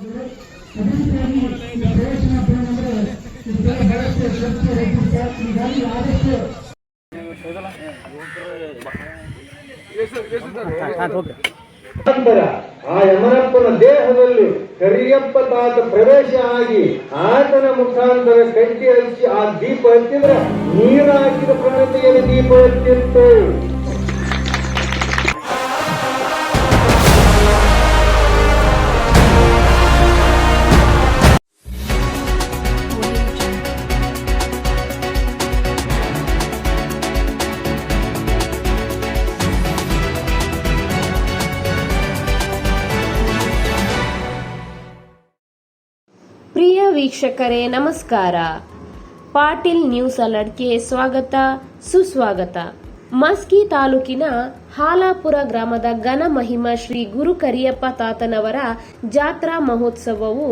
ಆ ಯಮನಪ್ಪನ ದೇಹದಲ್ಲಿ ಕರಿಯಪ್ಪ ತಾತ ಪ್ರವೇಶ ಆಗಿ ಆತನ ಮುಖಾಂತರ ಕಟ್ಟಿ ಹಚ್ಚಿ ಆ ದೀಪ ಹಚ್ಚಿದ್ರೆ ನೀರು ಹಾಕಿದ ಪ್ರಣತಿಯಲ್ಲಿ ದೀಪ ಹಚ್ಚಿತ್ತು ವೀಕ್ಷಕರೇ, ನಮಸ್ಕಾರ. ಪಾಟೀಲ್ ನ್ಯೂಸ್ ಅಲರ್ಟ್ಗೆ ಸ್ವಾಗತ, ಸುಸ್ವಾಗತ. ಮಸ್ಕಿ ತಾಲೂಕಿನ ಹಾಲಾಪುರ ಗ್ರಾಮದ ಘನ ಮಹಿಮಾ ಶ್ರೀ ಗುರು ಕರಿಯಪ್ಪ ತಾತನವರ ಜಾತ್ರಾ ಮಹೋತ್ಸವವು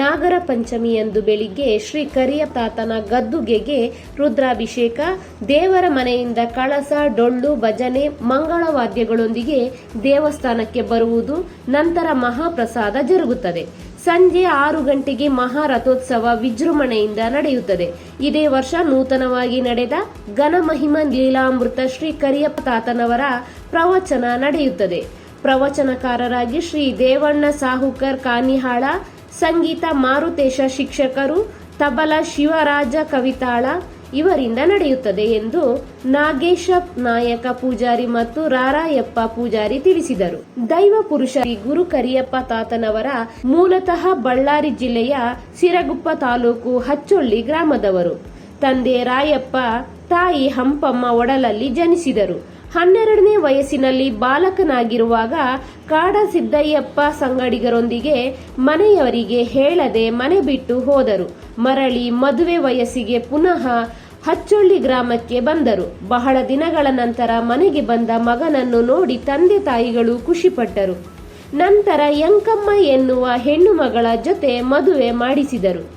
ನಾಗರ ಪಂಚಮಿಯಂದು ಬೆಳಿಗ್ಗೆ ಶ್ರೀ ಕರಿಯಪ್ಪ ತಾತನ ಗದ್ದುಗೆಗೆ ರುದ್ರಾಭಿಷೇಕ, ದೇವರ ಮನೆಯಿಂದ ಕಳಸ, ಡೊಳ್ಳು, ಭಜನೆ ಮಂಗಳವಾದ್ಯಗಳೊಂದಿಗೆ ದೇವಸ್ಥಾನಕ್ಕೆ ಬರುವುದು ನಂತರ ಮಹಾಪ್ರಸಾದ ಜರುಗುತ್ತದೆ. ಸಂಜೆ ಆರು ಗಂಟೆಗೆ ಮಹಾರಥೋತ್ಸವ ವಿಜೃಂಭಣೆಯಿಂದ ನಡೆಯುತ್ತದೆ. ಇದೇ ವರ್ಷ ನೂತನವಾಗಿ ನಡೆದ ಘನಮಹಿಮ ಲೀಲಾಮೃತ ಶ್ರೀ ಕರಿಯಪ್ಪ ತಾತನವರ ಪ್ರವಚನ ನಡೆಯುತ್ತದೆ. ಪ್ರವಚನಕಾರರಾಗಿ ಶ್ರೀ ದೇವಣ್ಣ ಸಾಹುಕರ್ ಕಾನಿಹಾಳ, ಸಂಗೀತ ಮಾರುತೇಶ ಶಿಕ್ಷಕರು, ತಬಲ ಶಿವರಾಜ ಕವಿತಾಳ ಇವರಿಂದ ನಡೆಯುತ್ತದೆ ಎಂದು ನಾಗೇಶ ನಾಯಕ ಪೂಜಾರಿ ಮತ್ತು ರಾರಾಯಪ್ಪ ಪೂಜಾರಿ ತಿಳಿಸಿದರು. ದೈವ ಪುರುಷ ಗುರು ಕರಿಯಪ್ಪ ತಾತನವರ ಮೂಲತಃ ಬಳ್ಳಾರಿ ಜಿಲ್ಲೆಯ ಸಿರಗುಪ್ಪ ತಾಲೂಕು ಹಚ್ಚೊಳ್ಳಿ ಗ್ರಾಮದವರು. ತಂದೆ ರಾಯಪ್ಪ, ತಾಯಿ ಹಂಪಮ್ಮ ಒಡಲಲ್ಲಿ ಜನಿಸಿದರು. ಹನ್ನೆರಡನೇ ವಯಸ್ಸಿನಲ್ಲಿ ಬಾಲಕನಾಗಿರುವಾಗ ಕಾಡ ಸಿದ್ದಯ್ಯಪ್ಪ ಸಂಗಡಿಗರೊಂದಿಗೆ ಮನೆಯವರಿಗೆ ಹೇಳದೆ ಮನೆ ಬಿಟ್ಟು ಹೋದರು. ಮರಳಿ ಮದುವೆ ವಯಸ್ಸಿಗೆ ಪುನಃ ಹಚ್ಚೊಳ್ಳಿ ಗ್ರಾಮಕ್ಕೆ ಬಂದರು. ಬಹಳ ದಿನಗಳ ನಂತರ ಮನೆಗೆ ಬಂದ ಮಗನನ್ನು ನೋಡಿ ತಂದೆ ತಾಯಿಗಳು ಖುಷಿಪಟ್ಟರು. ನಂತರ ಯಂಕಮ್ಮ ಎನ್ನುವ ಹೆಣ್ಣು ಮಗಳ ಜೊತೆ ಮದುವೆ ಮಾಡಿಸಿದರು.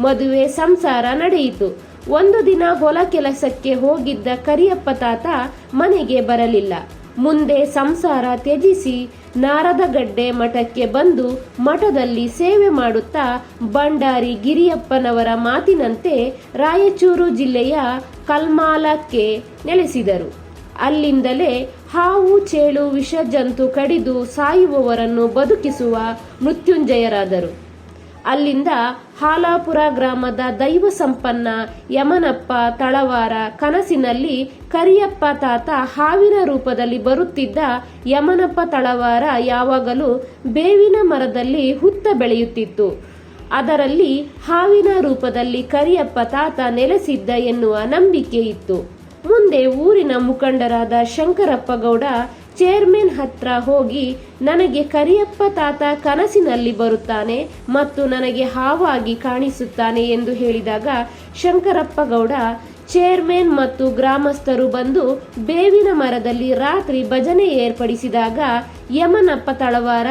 ಮದುವೆ ಸಂಸಾರ ನಡೆಯಿತು. ಒಂದು ದಿನ ಹೊಲ ಕೆಲಸಕ್ಕೆ ಹೋಗಿದ್ದ ಕರಿಯಪ್ಪ ತಾತ ಮನೆಗೆ ಬರಲಿಲ್ಲ. ಮುಂದೆ ಸಂಸಾರ ತ್ಯಜಿಸಿ ನಾರದಗಡ್ಡೆ ಮಠಕ್ಕೆ ಬಂದು ಮಠದಲ್ಲಿ ಸೇವೆ ಮಾಡುತ್ತಾ ಬಂಡಾರಿ ಗಿರಿಯಪ್ಪನವರ ಮಾತಿನಂತೆ ರಾಯಚೂರು ಜಿಲ್ಲೆಯ ಕಲ್ಮಾಲಕ್ಕೆ ನೆಲೆಸಿದರು. ಅಲ್ಲಿಂದಲೇ ಹಾವು, ಚೇಳು, ವಿಷಜಂತು ಕಡಿದು ಸಾಯುವವರನ್ನು ಬದುಕಿಸುವ ಮೃತ್ಯುಂಜಯರಾದರು. ಅಲ್ಲಿಂದ ಹಾಲಾಪುರ ಗ್ರಾಮದ ದೈವ ಸಂಪನ್ನ ಯಮನಪ್ಪ ತಳವಾರ ಕನಸಿನಲ್ಲಿ ಕರಿಯಪ್ಪ ತಾತ ಹಾವಿನ ರೂಪದಲ್ಲಿ ಬರುತ್ತಿದ್ದ ಯಮನಪ್ಪ ತಳವಾರ ಯಾವಾಗಲೂ ಬೇವಿನ ಮರದಲ್ಲಿ ಹುತ್ತ ಬೆಳೆಯುತ್ತಿತ್ತು. ಅದರಲ್ಲಿ ಹಾವಿನ ರೂಪದಲ್ಲಿ ಕರಿಯಪ್ಪ ತಾತ ನೆಲೆಸಿದ್ದ ಎನ್ನುವ ನಂಬಿಕೆ ಇತ್ತು. ಮುಂದೆ ಊರಿನ ಮುಖಂಡರಾದ ಶಂಕರಪ್ಪಗೌಡ ಚೇರ್ಮನ್ ಹತ್ರ ಹೋಗಿ, ನನಗೆ ಕರಿಯಪ್ಪ ತಾತ ಕನಸಿನಲ್ಲಿ ಬರುತ್ತಾನೆ ಮತ್ತು ನನಗೆ ಹಾವಾಗಿ ಕಾಣಿಸುತ್ತಾನೆ ಎಂದು ಹೇಳಿದಾಗ ಶಂಕರಪ್ಪಗೌಡ ಚೇರ್ಮನ್ ಮತ್ತು ಗ್ರಾಮಸ್ಥರು ಬಂದು ಬೇವಿನ ಮರದಲ್ಲಿ ರಾತ್ರಿ ಭಜನೆ ಏರ್ಪಡಿಸಿದಾಗ ಯಮನಪ್ಪ ತಳವಾರ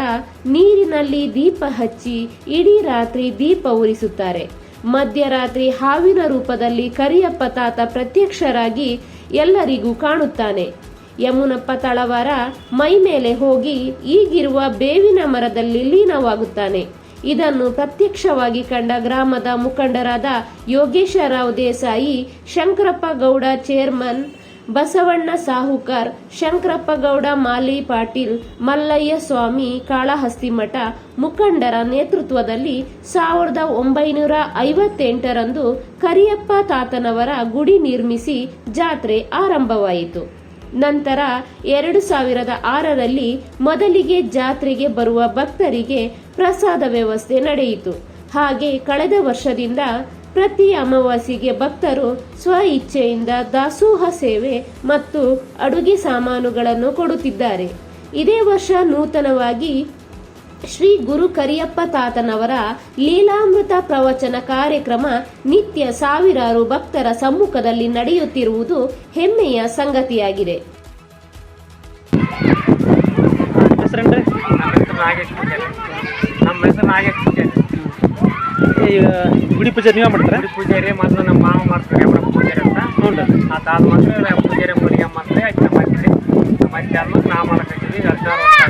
ನೀರಿನಲ್ಲಿ ದೀಪ ಹಚ್ಚಿ ಇಡೀ ರಾತ್ರಿ ದೀಪ ಉರಿಸುತ್ತಾರೆ. ಮಧ್ಯರಾತ್ರಿ ಹಾವಿನ ರೂಪದಲ್ಲಿ ಕರಿಯಪ್ಪ ತಾತ ಪ್ರತ್ಯಕ್ಷರಾಗಿ ಎಲ್ಲರಿಗೂ ಕಾಣುತ್ತಾನೆ. ಯಮುನಪ್ಪ ತಳವಾರ ಮೈ ಮೇಲೆ ಹೋಗಿ ಈಗಿರುವ ಬೇವಿನ ಮರದಲ್ಲಿ ಲೀನವಾಗುತ್ತಾನೆ. ಇದನ್ನು ಪ್ರತ್ಯಕ್ಷವಾಗಿ ಕಂಡ ಗ್ರಾಮದ ಮುಖಂಡರಾದ ಯೋಗೇಶರಾವ್ ದೇಸಾಯಿ, ಶಂಕರಪ್ಪ ಗೌಡ, ಚೇರ್ಮನ್ ಬಸವಣ್ಣ ಸಾಹುಕಾರ್ ಶಂಕರಪ್ಪಗೌಡ ಮಾಲಿ ಪಾಟೀಲ್, ಮಲ್ಲಯ್ಯ ಸ್ವಾಮಿ ಕಾಳಹಸ್ತಿಮಠ ಮುಖಂಡರ ನೇತೃತ್ವದಲ್ಲಿ ಸಾವಿರದ ಒಂಬೈನೂರ ಐವತ್ತೆಂಟರಂದು ಕರಿಯಪ್ಪ ತಾತನವರ ಗುಡಿ ನಿರ್ಮಿಸಿ ಜಾತ್ರೆ ಆರಂಭವಾಯಿತು. ನಂತರ ಎರಡು ಸಾವಿರದ ಆರರಲ್ಲಿ ಮೊದಲಿಗೆ ಜಾತ್ರೆಗೆ ಬರುವ ಭಕ್ತರಿಗೆ ಪ್ರಸಾದ ವ್ಯವಸ್ಥೆ ನಡೆಯಿತು. ಹಾಗೆ ಕಳೆದ ವರ್ಷದಿಂದ ಪ್ರತಿ ಅಮಾವಾಸ್ಯೆಗೆ ಭಕ್ತರು ಸ್ವ ಇಚ್ಛೆಯಿಂದ ದಾಸೋಹ ಸೇವೆ ಮತ್ತು ಅಡುಗೆ ಸಾಮಾನುಗಳನ್ನು ಕೊಡುತ್ತಿದ್ದಾರೆ. ಇದೇ ವರ್ಷ ನೂತನವಾಗಿ ಶ್ರೀ ಗುರು ಕರಿಯಪ್ಪ ತಾತನವರ ಲೀಲಾಮೃತ ಪ್ರವಚನ ಕಾರ್ಯಕ್ರಮ ನಿತ್ಯ ಸಾವಿರಾರು ಭಕ್ತರ ಸಮ್ಮುಖದಲ್ಲಿ ನಡೆಯುತ್ತಿರುವುದು ಹೆಮ್ಮೆಯ ಸಂಗತಿಯಾಗಿದೆ. ನಮ್ಮ ಹೆಸರು ನಾಗೇಶ್ ಪೂಜಾರಿ ನಮ್ಮ ಹೆಸರು ನಾಗೇಶ್ ಪೂಜಾರಿ ಈಗ ಗುಡಿ ಪೂಜೆ ನೀವೇ ಮಾಡ್ತಾರೆ? ಗುಡಿ ಪೂಜಾರಿ ಮೊದಲು ನಮ್ಮ ಮಾವ ಮಾಡ್ತಾರೆ ಅವರ ಪೂಜೆ ಅಂತ. ಹ್ಞೂ ಆ ಅದಾದ ಮಾತ್ರ ಪೂಜೆ ಮುರಿಯಮ್ಮ ಮಾಡ್ತಾರೆ ಆಯ್ತು ನಮ್ಮ ಮತ್ತೆ ನಮ್ಮ ಅಜ್ಜಿ ಆದ್ಮೇಲೆ ನಾ ಮಾಡಕತ್ತೀವಿ ಹದಿನಾರು ವರ್ಷ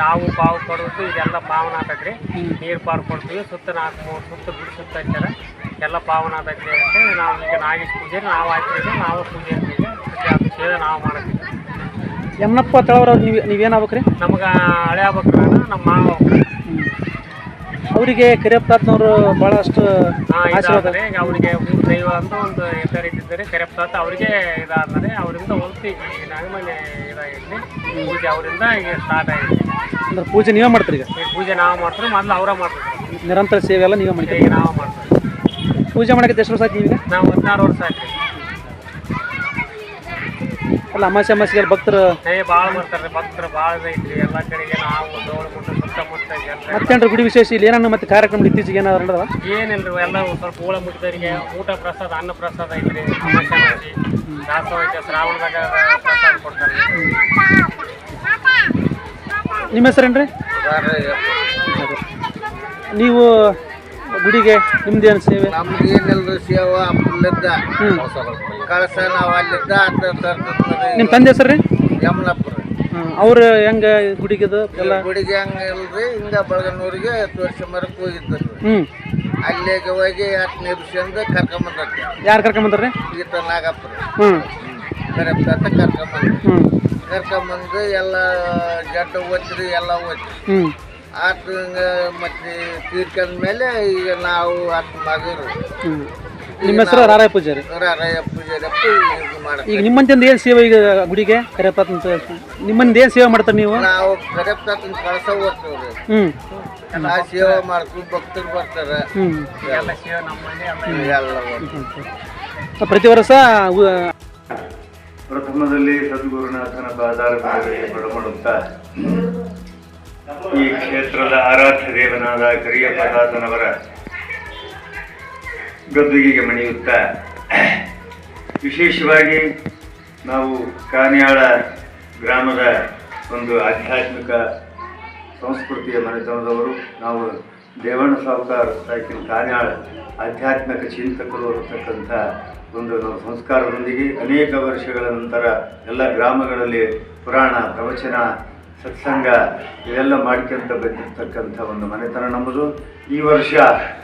ನಾವು ಬಾವು ಕೊಡೋದು ಇದೆಲ್ಲ ಪಾವನ ಆತೈತ್ರಿ ನೀರು ಪಾರು ಕೊಡ್ತೀವಿ ಸುತ್ತ ನಾಲ್ಕು ಮೂರು ಸುತ್ತ ಗುಡಿ ಸುತ್ತ ಹಚ್ಚಾರ. ಎಲ್ಲ ಪಾವನ ಆತೈತ್ರಿ ಅಂತ ನಾವು ಈಗ ನಾಗೇಶ್ ಪೂಜೆ ನಾವು ಹಾಕ್ತೀವಿ ನಾವು ಪೂಜೆ ಅಂತೀವಿ ಅದು ನಾವು ಮಾಡ್ತೀವಿ ಯಮನಪ್ಪ ತಳವ್ರ ನೀವು ನೀವೇನಾಗ್ಬೇಕ್ರಿ ನಮ್ಗೆ ಹಳೆ ಆಗ್ಬೇಕ್ರ ನಮ್ಮ ಮಾವ ಅವರಿಗೆ ಕರಿಯಪ್ಪನವರು ಭಾಳಷ್ಟು ಬಹಳಷ್ಟು ಆಶೀರ್ವಾದ. ಈಗ ಅವರಿಗೆ ದೈವ ಅಂತ ಒಂದು ಹೆಸರು ಇಟ್ಟಿದ್ದಾರೆ. ಅವರಿಗೆ ಇದಾದರೆ ಅವರಿಂದ ಹೊಲ್ತಿ ಈ ನಾಗಮನೆ ಇದಾಗಿದ್ವಿ ಪೂಜೆ ಅವರಿಂದ ಈಗ ಸ್ಟಾರ್ಟ್ ಆಗಿದೆ. ಅಂದ್ರೆ ಪೂಜೆ ನೀವೇ ಮಾಡ್ತೀರಿ ಈಗ? ಈ ಪೂಜೆ ನಾವು ಮಾಡ್ತಾರೆ ಮೊದಲು ಅವರ ಮಾಡ್ತೀವಿ ನಿರಂತರ ಸೇವೆ ಎಲ್ಲ ನೀವೇ ಮಾಡ್ತೀರಿ? ಈಗ ನಾವು ಮಾಡ್ತೀವಿ. ಪೂಜೆ ಮಾಡೋಕ್ಕೆ ಎಷ್ಟು ವರ್ಷ ಆಯ್ತು ನೀವು ನಾವು ಹದಿನಾರು ವರ್ಷ ಆಯ್ತು. ಅಲ್ಲ ಅಮಾಸೆ ಅಮಾಸೆಗೆ ಭಕ್ತರು. ಏ ಭಾಳ ಬರ್ತಾರೆ ಭಕ್ತರು ಭಾಳ ಐತ್ರಿ ಎಲ್ಲ ಕಡೆಗೆ ನಾವು ಸುತ್ತಮುತ್ತ ಎಲ್ಲ ಮತ್ತೇನ್ರಿ ಗುಡಿ ವಿಶೇಷ ಇಲ್ಲಿ ಏನನ್ನ ಮತ್ತೆ ಕಾರ್ಯಕ್ರಮ ಇತ್ತೀಚೆಗೆ ಏನಾದ್ರು ನಡೆದವ ಏನಿಲ್ರಿ ಎಲ್ಲ ಒಂದ್ ಸ್ವಲ್ಪ ಊಳ ಮುಟ್ಟಿದವರಿಗೆ ಊಟ ಪ್ರಸಾದ ಅನ್ನ ಪ್ರಸಾದ ಐತ್ರಿ ಅಮಾಸೆ ಮಾಡಿ ದಾಸೋಹ ಐತೆ ಶ್ರಾವಣದಾಗ ಪ್ರಸಾದ ಕೊಡ್ತಾರೆ. ನಿಮ್ಮ ಹೆಸರೇನ್ರಿ? ನೀವು ಗುಡಿಗೆ ನಿಮ್ದೇನು ಸೇವೆ? ನಮ್ದು ಏನಿಲ್ರಿ ಸೇವಾ ಅಲ್ಲಿದ್ದ ಕಳಸ ನಾವು ಅಲ್ಲಿದ್ದ ಅದ ನಿಮ್ಮ ತಂದೆ ಸರ್ ರೀ? ಯಮಲಾಪುರ ಅವ್ರು ಹೆಂಗ ಗುಡಿಗದು ಎಲ್ಲ? ಗುಡಿಗೆ ಹಂಗ ಇಲ್ರಿ ಹಿಂಗ ಬೆಳಗನೂರಿಗೆ ವರ್ಷ ಮರಕ್ ಹೋಗಿದ್ರಿ ಹ್ಞೂ ಅಲ್ಲಿಗೆ ಹೋಗಿ ಹತ್ತು ನಿಮಿಷಂದ ಕರ್ಕೊಂಬಂದ್ರಿ ಯಾರು ಕರ್ಕೊಂಬಂದ್ರಿ ಈತ ನಾಗಪ್ಪರ ಹ್ಞೂ ಬೇರೆ ಕರ್ಕೊಂಬಂದ್ರಿ ಹ್ಞೂ ಕರ್ಕೊಂಬಂದು ಎಲ್ಲ ಜಡ್ಡ ಓದ್ರಿ ಎಲ್ಲ ಓದ್ರಿ ಹ್ಞೂ ಆತ ಮತ್ತೆ ತೀರ್ಕೊಂಡ ಮೇಲೆ ಈಗ ನಾವು ಹತ್ತು ಮಗರು ಹ್ಞೂ ನಿಮ್ಮ ಹೆಸರು ರಾರಾಯ ಪೂಜಾರಿ? ರಾರಯ್ಯ ಪೂಜಾರಪ್ಪ ಇದು ಮಾಡಕ್ ಈಗ ನಿಮ್ಮಂತಂದು ಏನು ಸೇವೆ ಈಗ ಗುಡಿಗೆ? ಕರೆಯಪ್ಪ ನಿಮ್ಮಂದ ಏನು ಸೇವೆ ಮಾಡ್ತಾರೆ ನೀವು? ನಾವು ಕರೆಪ್ತಾತನ ಕಳಸ ಓದ್ತೇವ್ರಿ. ಹ್ಞೂ ಆ ಸೇವೆ ಮಾಡ್ತೀವಿ ಭಕ್ತರು ಬರ್ತಾರೆ. ಹ್ಞೂ ಎಲ್ಲ ಸೇವೆ ನಮ್ಮಲ್ಲಿ ಎಲ್ಲ ಎಲ್ಲ ಓದ್ತೀವಿ. ಪ್ರತಿ ವರ್ಷ ಪ್ರಥಮದಲ್ಲಿ ಸದ್ಗುರುನಾಥನ ಪಾದಾರ ಬಡಮಡುತ್ತಾ ಈ ಕ್ಷೇತ್ರದ ಆರಾಧ್ಯ ದೇವನಾದ ಕರಿಯ ತಾತನವರ ಗದ್ದುಗೆಗೆ ಮಣಿಯುತ್ತಾ? ವಿಶೇಷವಾಗಿ ನಾವು ಕಾನ್ಯಾಳ ಗ್ರಾಮದ ಒಂದು ಆಧ್ಯಾತ್ಮಿಕ ಸಂಸ್ಕೃತಿಯ ಮನೆತನದವರು, ನಾವು ದೇವಣ್ಣ ಸಾಹುಕಾರ ಸಾಕಿನ ಕಾನ್ಯಾಳ ಆಧ್ಯಾತ್ಮಿಕ ಚಿಂತಕರು ಇರತಕ್ಕಂಥ ಒಂದು ನಮ್ಮ ಸಂಸ್ಕಾರದೊಂದಿಗೆ ಅನೇಕ ವರ್ಷಗಳ ನಂತರ ಎಲ್ಲ ಗ್ರಾಮಗಳಲ್ಲಿ ಪುರಾಣ, ಪ್ರವಚನ ಸತ್ಸಂಗ ಇವೆಲ್ಲ ಮಾಡ್ಕೊಂತ ಬಂದಿರ್ತಕ್ಕಂಥ ಒಂದು ಮನೆತನ ನಮ್ಮದು. ಈ ವರ್ಷ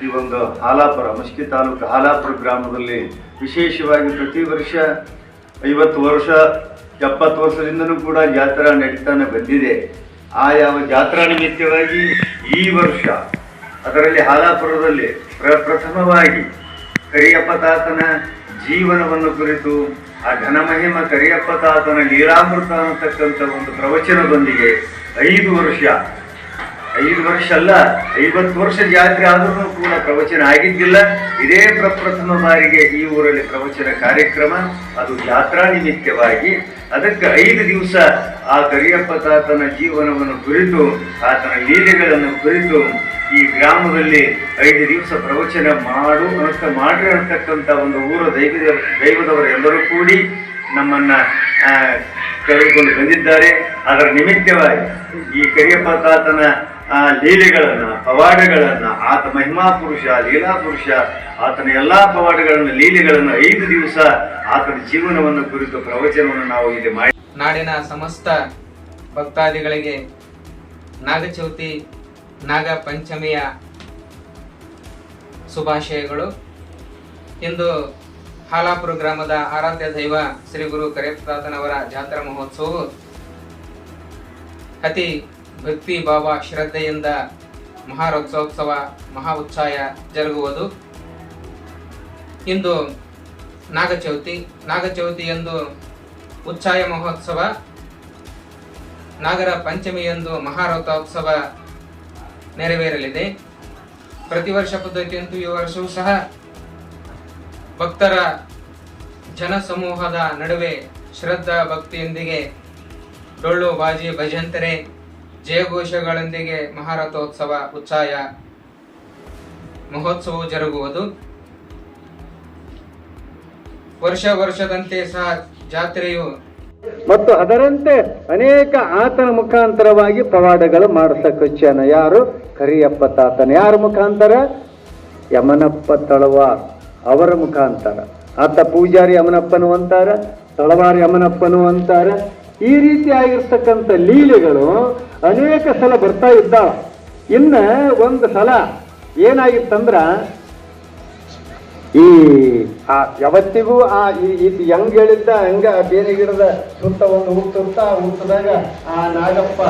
ಈ ಒಂದು ಹಾಲಾಪುರ, ಮಸ್ಕಿ ತಾಲೂಕು ಹಾಲಾಪುರ ಗ್ರಾಮದಲ್ಲಿ ವಿಶೇಷವಾಗಿ ಪ್ರತಿ ವರ್ಷ ಐವತ್ತು ವರ್ಷ, ಎಪ್ಪತ್ತು ವರ್ಷದಿಂದಲೂ ಕೂಡ ಜಾತ್ರಾ ನಡೀತಾನೆ ಬಂದಿದೆ. ಆ ಯಾವ ಜಾತ್ರಾ ನಿಮಿತ್ತವಾಗಿ ಈ ವರ್ಷ ಅದರಲ್ಲಿ ಹಾಲಾಪುರದಲ್ಲಿ ಪ್ರಪ್ರಥಮವಾಗಿ ಕರಿಯಪ್ಪ ತಾತನ ಜೀವನವನ್ನು ಕುರಿತು ಆ ಘನಮಹಿಮ ಕರಿಯಪ್ಪ ತಾತನ ಲೀಲಾಮೃತ ಅನ್ನತಕ್ಕಂಥ ಒಂದು ಪ್ರವಚನದೊಂದಿಗೆ ಐದು ವರ್ಷ. ಐದು ವರ್ಷ ಅಲ್ಲ, ಐವತ್ತು ವರ್ಷ ಜಾತ್ರೆ ಆದರೂ ಕೂಡ ಪ್ರವಚನ ಆಗಿದ್ದಿಲ್ಲ. ಇದೇ ಪ್ರಪ್ರಥಮ ಬಾರಿಗೆ ಈ ಊರಲ್ಲಿ ಪ್ರವಚನ ಕಾರ್ಯಕ್ರಮ, ಅದು ಜಾತ್ರಾ ನಿಮಿತ್ತವಾಗಿ. ಅದಕ್ಕೆ ಐದು ದಿವಸ ಆ ಕರಿಯಪ್ಪ ತಾತನ ಜೀವನವನ್ನು ಕುರಿತು, ಆತನ ಲೀಲೆಗಳನ್ನು ಕುರಿತು ಈ ಗ್ರಾಮದಲ್ಲಿ ಐದು ದಿವಸ ಪ್ರವಚನ ಮಾಡು, ಅಂತ ಮಾಡ್ರಿ ಅಂತಕ್ಕಂಥ ಒಂದು ಊರ ದೈವದ ದೈವದವರೆಲ್ಲರೂ ಕೂಡಿ ನಮ್ಮನ್ನು ಕರೆದುಕೊಂಡು ಬಂದಿದ್ದಾರೆ. ಅದರ ನಿಮಿತ್ತವಾಗಿ ಈ ಕರಿಯಪ್ಪ ತಾತನ ಲೀಲೆಗಳನ್ನು, ಪವಾಡಗಳನ್ನ, ಆತ ಮಹಿಮಾ ಪುರುಷ, ಲೀಲಾ ಪುರುಷ, ಆತನ ಎಲ್ಲ ಪವಾಡಗಳನ್ನು, ಲೀಲೆಗಳನ್ನು ಐದು ದಿವಸ ಆತನ ಜೀವನವನ್ನು ಕುರಿತು ಪ್ರವಚನವನ್ನು ನಾವು ಇಲ್ಲಿ ಮಾಡಿ ನಾಡಿನ ಸಮಸ್ತ ಭಕ್ತಾದಿಗಳಿಗೆ ನಾಗಚೌತಿ ನಾಗ ಪಂಚಮಿಯ ಶುಭಾಶಯಗಳು. ಇಂದು ಹಾಲಾಪುರ ಗ್ರಾಮದ ಆರಾಧ್ಯ ದೈವ ಶ್ರೀ ಗುರು ಕರೇಪ್ರಾತನವರ ಜಾತ್ರಾ ಮಹೋತ್ಸವವು ಅತಿ ಭಕ್ತಿ ಭಾವ ಶ್ರದ್ಧೆಯಿಂದ ಮಹಾರಥೋತ್ಸವ, ಮಹಾ ಉತ್ಸಾಹ ಜರುಗುವುದು. ಇಂದು ನಾಗಚೌತಿ ನಾಗಚೌತಿಯಂದು ಉಚ್ಛಾಯ ಮಹೋತ್ಸವ, ನಾಗರ ಪಂಚಮಿಯಂದು ಮಹಾರಥೋತ್ಸವ ನೆರವೇರಲಿದೆ. ಪ್ರತಿ ವರ್ಷ ಪದ್ಧತಿಯಂತೂ ಈ ವರ್ಷವೂ ಸಹ ಭಕ್ತರ ಜನಸಮೂಹದ ನಡುವೆ ಶ್ರದ್ಧಾ ಭಕ್ತಿಯೊಂದಿಗೆ ಡೊಳ್ಳು, ಬಾಜಿ, ಭಜಂತರೆ, ಜಯಘೋಷಗಳೊಂದಿಗೆ ಮಹಾರಥೋತ್ಸವ ಉತ್ಸಾಹ ಮಹೋತ್ಸವವು ಜರುಗುವುದು. ವರ್ಷ ವರ್ಷದಂತೆ ಸಹ ಜಾತ್ರೆಯು ಮತ್ತು ಅದರಂತೆ ಅನೇಕ ಆತನ ಮುಖಾಂತರವಾಗಿ ಪವಾಡಗಳು ಮಾಡಿಸಕ್ಕೊಚ್ಚಾನ ಯಾರು? ಕರಿಯಪ್ಪ ತಾತನ. ಯಾರ ಮುಖಾಂತರ? ಯಮನಪ್ಪ ತಳವಾರ್ ಅವರ ಮುಖಾಂತರ. ಆತ ಪೂಜಾರಿ ಯಮನಪ್ಪನು ಅಂತಾರ, ತಳವಾರ್ ಯಮನಪ್ಪನು ಅಂತಾರ. ಈ ರೀತಿಯಾಗಿರ್ತಕ್ಕಂಥ ಲೀಲೆಗಳು ಅನೇಕ ಸಲ ಬರ್ತಾ ಇದ್ದಾವ. ಇನ್ನು ಒಂದು ಸಲ ಏನಾಗಿತ್ತಂದ್ರ ಈ ಆ ಯಾವತ್ತಿಗೂ ಆ ಇದು ಹೆಂಗ್ ಹೇಳಿದ್ದ ಹಂಗ ಬೇರೆ ಗಿಡದ ಸುತ್ತ ಒಂದು ಹುಟ್ಟುತ್ತ ಹುಟ್ಟದಾಗ ಆ ನಾಗಪ್ಪ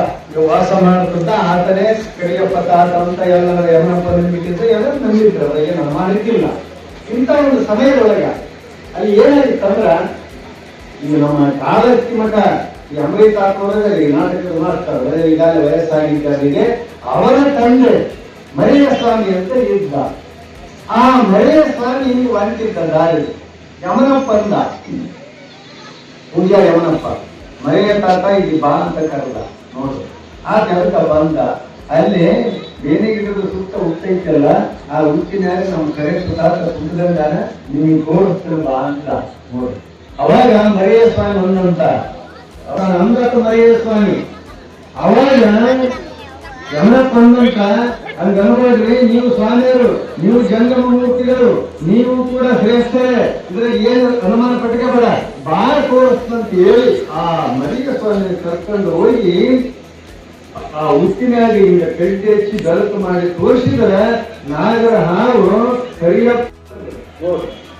ವಾಸ ಮಾಡುತ್ತ ಆತನೇ ಕರಿಯಪ್ಪ ತಾತ ಅಂತ ಎಲ್ಲ ಯಮನಪ್ಪ ನಂಬಿಕಿದ್ದ ಎಲ್ಲ ನಂಬಿದ್ರು. ಅದ್ರಾಗ ಏನು ಮಾಡಲಿಕ್ಕಿಲ್ಲ ಇಂಥ ಒಂದು ಸಮಯದೊಳಗೆ ಅಲ್ಲಿ ಏನಾಗಿತ್ತಂದ್ರ ಈಗ ನಮ್ಮ ಕಾಲಕ್ಕೆ ಮಠ ಈ ಅಮೃತ ಹಾಕೋದಾಗ ಈ ನಾಟಕದ ಮಾಡ್ತಾರೆ ಈಗಾಗಲೇ ವಯಸ್ಸಾಗಿದ್ದವರಿಗೆ ಅವರ ತಂದೆ ಮರಿಯ ಸ್ವಾಮಿ ಅಂತ ಇದ್ದ. ಆ ಮಳೆಯ ಸ್ವಾಮಿ ವಾಂಚಿದ್ದ ದಾರಿ, ಯಮನಪ್ಪ ಅಂದ ಪೂಜಾ ಯಮನಪ್ಪ, ಮಳೆಯ ತಾತ ಇಲ್ಲಿ ಬಾ ಅಂತ ಕರೆದ, ನೋಡು. ಆ ಕೆಲಸ ಬಂದ. ಅಲ್ಲಿ ಬೇನೆ ಗಿಡದ ಸುತ್ತ ಹುಟ್ಟೈತಲ್ಲ ಆ ಹುಟ್ಟಿನಾಗ ನಮ್ಮ ಕರೆಕ್ಟ್ ತಾತ ಕುಂತ್ಕೊಂಡಾಗ ನಿಮಗೆ ಗೋಡಿಸ್ತಾರೆ ಬಾ ಅಂತ ನೋಡು. ಅವಾಗ ಮರೆಯ ಸ್ವಾಮಿ ಒಂದಂತ ಅವನ ಅಂದಟ್ಟು ಮರೆಯ ಸ್ವಾಮಿ. ಅವಾಗ ಯಮನಪ್ಪ ಅಂದಂತ ಹಂಗ ನೀವು ಸ್ವಾಮಿಯರು, ನೀವು ಜಂಗಮ ಮೂರ್ತಿಗಳು, ನೀವು ಕೂಡ ಶ್ರೇಷ್ಠರೇ. ಇದ್ರೆ ಏನು ಅನುಮಾನ ಬರ ಬಾಳ ತೋರಿಸ್ತಂತ ಹೇಳಿ ಆ ಮರಿಯ ಸ್ವಾಮಿ ಕರ್ಕೊಂಡು ಹೋಗಿ ಆ ಹುಟ್ಟಿನಾಗ ಹಿಂಗ ಕಡ್ಡಿ ಹಚ್ಚಿ ಮಾಡಿ ತೋರಿಸಿದ್ರೆ ನಾಗರ ಹಾವು ಕರಿಯಪ್ಪ.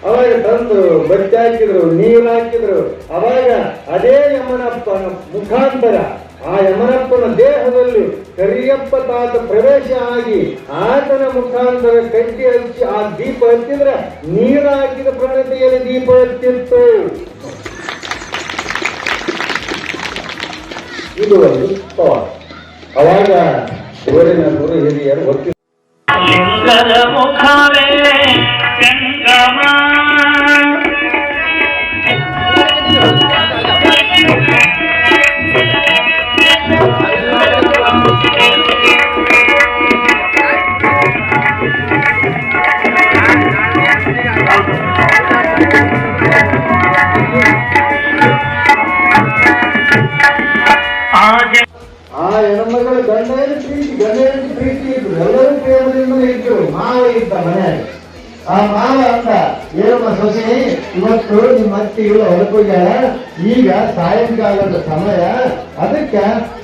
ಅವಾಗ ತಂದು ಬಟ್ಟೆ ಹಾಕಿದ್ರು, ನೀರು ಹಾಕಿದ್ರು, ಅವಾಗ ಅದೇ ಯಮನಪ್ಪನ ಮುಖಾಂತರ. ಆ ಯಮನಪ್ಪನ ದೇಹದಲ್ಲಿ ಕರಿಯಪ್ಪ ತಾತ ಪ್ರವೇಶ ಆಗಿ ಆತನ ಮುಖಾಂತರ ಕಟ್ಟಿ ಹಚ್ಚಿ ಆ ದೀಪ ಹಚ್ಚಿದ್ರೆ ನೀರು ಹಾಕಿದ ಪ್ರಣತಿಯಲ್ಲಿ ದೀಪ ಹಚ್ಚಿತ್ತು ಇದು ಒಂದು. ಅವಾಗ ಊರಿನ ಗುರು ಹಿರಿಯರು ಒತ್ತಿ ಇವಳು ಹೊರಕೋಗ್ಯಾಳ ಈಗ ಸಾಯಂಕಾಲದ ಸಮಯ, ಅದಕ್ಕೆ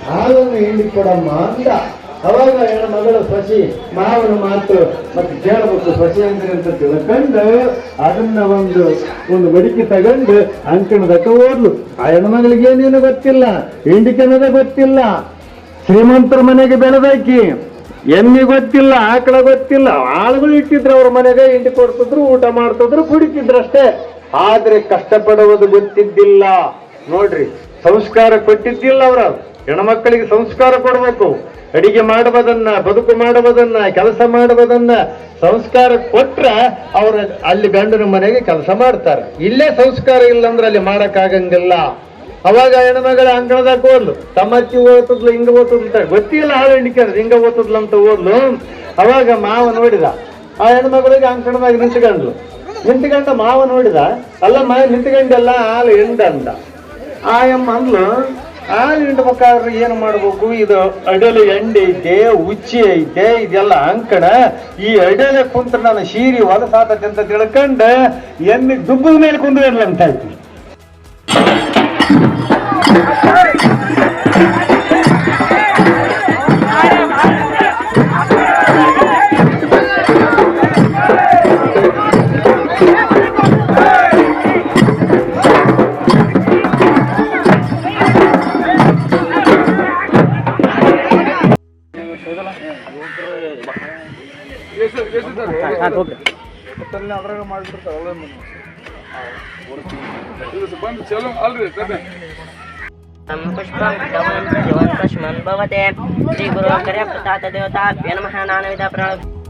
ಹಾಲನ್ನು ಹಿಂಡಿ ಕೊಡಮ್ಮ ಅಂತ. ಅವಾಗ ಹೆಣ್ಣು ಮಗಳು ಸಸಿ, ಮಾವನ ಮಾತು ಮತ್ತೆ ಕೇಳಬೇಕು, ಸಸಿ ಅಂದ್ರೆ ಅಂತ ತಿಳ್ಕೊಂಡು ಅದನ್ನ ಒಂದು ಒಂದು ಮಡಿಕೆ ತಗೊಂಡು ಅಂಕಣದಕ್ಕ ಓದ್ಲು ಆ ಹೆಣ್ಮಗಳಿಗೆ ಏನೇನು ಗೊತ್ತಿಲ್ಲ ಹಿಂಡಿಕನದ ಗೊತ್ತಿಲ್ಲ, ಶ್ರೀಮಂತರ ಮನೆಗೆ ಬೆಳೆದಾಕಿ, ಎಮ್ಮಿ ಗೊತ್ತಿಲ್ಲ, ಆಕಳ ಗೊತ್ತಿಲ್ಲ, ಆಳುಗಳು ಇಟ್ಟಿದ್ರು ಅವ್ರ ಮನೆಗೆ, ಹಿಂಡಿ ಕೊಡ್ತಿದ್ರು, ಊಟ ಮಾಡ್ತಿದ್ರು, ಕುಡಿತಿದ್ರು ಅಷ್ಟೇ. ಆದ್ರೆ ಕಷ್ಟಪಡುವುದು ಗೊತ್ತಿದ್ದಿಲ್ಲ. ನೋಡ್ರಿ, ಸಂಸ್ಕಾರ ಕೊಟ್ಟಿದ್ದಿಲ್ಲ ಅವರ. ಹೆಣ್ಮಕ್ಕಳಿಗೆ ಸಂಸ್ಕಾರ ಕೊಡಬೇಕು. ಅಡಿಗೆ ಮಾಡುವುದನ್ನ, ಬದುಕು ಮಾಡುವುದನ್ನ, ಕೆಲಸ ಮಾಡುವುದನ್ನ ಸಂಸ್ಕಾರ ಕೊಟ್ರ ಅವ್ರ ಅಲ್ಲಿ ಗಂಡನ ಮನೆಗೆ ಕೆಲಸ ಮಾಡ್ತಾರೆ. ಇಲ್ಲೇ ಸಂಸ್ಕಾರ ಇಲ್ಲ ಅಂದ್ರೆ ಅಲ್ಲಿ ಮಾಡಕ್ಕಾಗಂಗಿಲ್ಲ. ಅವಾಗ ಹೆಣ್ಮಗಳ ಅಂಕಣದಾಗ ಓದ್ಲು. ತಮ್ಮತ್ತಿ ಓದ್ತದ್ಲು, ಹಿಂಗ ಅಂತ. ಗೊತ್ತಿಲ್ಲ ಹಾಳು ಹಿಂಡಿಕ್ಯಾರ ಹಿಂಗ ಓದ್ತದ್ಲು ಅಂತ ಓದ್ಲು. ಅವಾಗ ಮಾವ ನೋಡಿದ. ಆ ಹೆಣ್ಮಗಳಿಗೆ ಅಂಕಣದಾಗ ನಿಂತ್ಕೊಂಡ್ಲು ನಿಂತ್ಕೊಂಡ ಮಾವ ನೋಡಿದ, ಅಲ್ಲ ಮಾವ ನಿಂತ್ಕಂಡೆಲ್ಲ, ಹಾಲು ಹಿಂಡ ಅಂದ. ಆ ಎಮ್ಮ ಅಂದ್ಲು, ಹಾಲು ಹಿಂಡ್ಬೇಕಾದ್ರೆ ಏನು ಮಾಡ್ಬೇಕು? ಇದು ಅಡಲು ಎಂಡೆ ಐತೆ, ಉಚ್ಚಿ ಐತೆ, ಇದೆಲ್ಲ ಅಂಕಣ. ಈ ಅಡಲೆ ಕುಂತ್ರ ನಾನು ಶೀರಿ ಹೊಲಸಾತತೆ ಅಂತ ತಿಳ್ಕೊಂಡ, ಎಮ್ಮಿ ದುಬ್ಬದ ಮೇಲೆ ಕುಂದ್ರಲ್ಲ ಅಂತ ಆಯ್ತು श्रीगुरुकरप्रसाददेवताभ्य नमः नानविधप्रणव